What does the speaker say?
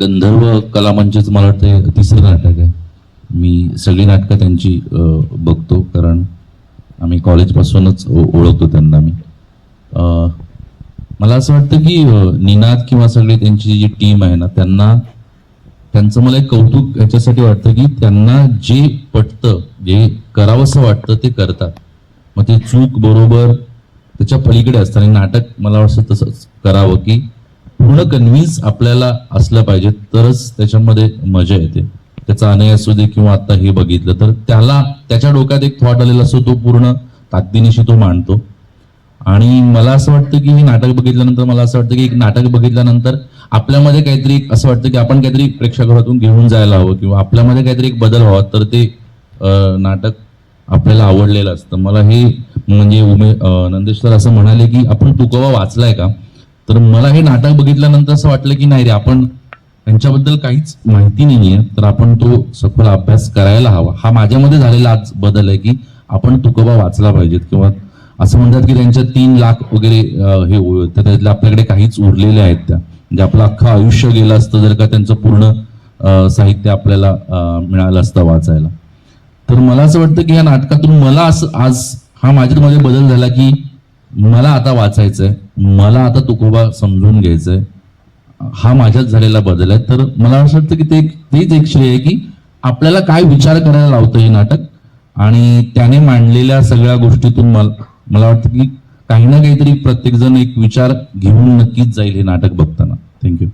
गंधर्व कलामंचच मला वाटतं तिसरं नाटक आहे. मी सगळी नाटकं त्यांची बघतो कारण आम्ही कॉलेजपासूनच ओ- ओळखतो त्यांना मी. मला असं वाटतं की निनाद किंवा सगळी त्यांची जी टीम आहे ना त्यांना त्यांचं मला एक कौतुक याच्यासाठी वाटतं की त्यांना जे पटतं जे करावंसं वाटतं ते करतात. मग ते चूक बरोबर त्याच्या पलीकडे असतं आणि नाटक मला वाटतं तसंच करावं की पूर्ण कन्व्हिन्स आपल्याला असलं पाहिजे तरच त्याच्यामध्ये मजा येते. त्याचा अनय असू दे किंवा आता हे बघितलं तर त्याला त्याच्या डोक्यात एक थॉट आलेला असतो तो पूर्ण ताकदीनिशी तो मांडतो. आणि मला असं वाटतं की हे नाटक बघितल्यानंतर मला असं वाटतं की एक नाटक बघितल्यानंतर आपल्यामध्ये काहीतरी असं वाटतं की आपण काहीतरी प्रेक्षागृहातून घेऊन जायला हवं किंवा आपल्यामध्ये काहीतरी एक बदल व्हावा तर ते नाटक आपल्याला आवडलेलं असतं. मला हे म्हणजे उमे नंदेश्वर नंदेश सर असं म्हणाले की आपण तुकोबा वाचलाय का? तर मला हे नाटक बघितल्यानंतर असं वाटलं की नाही रे आपण त्यांच्याबद्दल काहीच माहिती नाहीये. तर आपण तो सखोल अभ्यास करायला हवा. हा माझ्यामध्ये झालेला आज बदल आहे की आपण तुकोबा वाचला पाहिजेत किंवा असं म्हणतात की त्यांच्या तीन लाख वगैरे हे तर त्यातले आपल्याकडे काहीच उरलेले आहेत त्या. म्हणजे आपलं अख्खं आयुष्य गेलं असतं जर का त्यांचं पूर्ण साहित्य आपल्याला मिळालं असतं वाचायला. तर मला असं वाटतं की या नाटकातून मला असं आज हा माझ्यामध्ये बदल झाला की मला आता वाचायचं आहे मला आता तुकोबा समजून घ्यायचंय. हा माझ्यात झालेला बदल आहे. तर मला असं वाटतं की ते एक- तेच एक श्रेय आहे की आपल्याला काय विचार करायला लावतं हे नाटक? आणि त्याने मांडलेल्या सगळ्या गोष्टीतून मला मला वाटतं की काही ना काहीतरी प्रत्येकजण एक विचार घेऊन नक्कीच जाईल हे नाटक बघताना. थँक्यू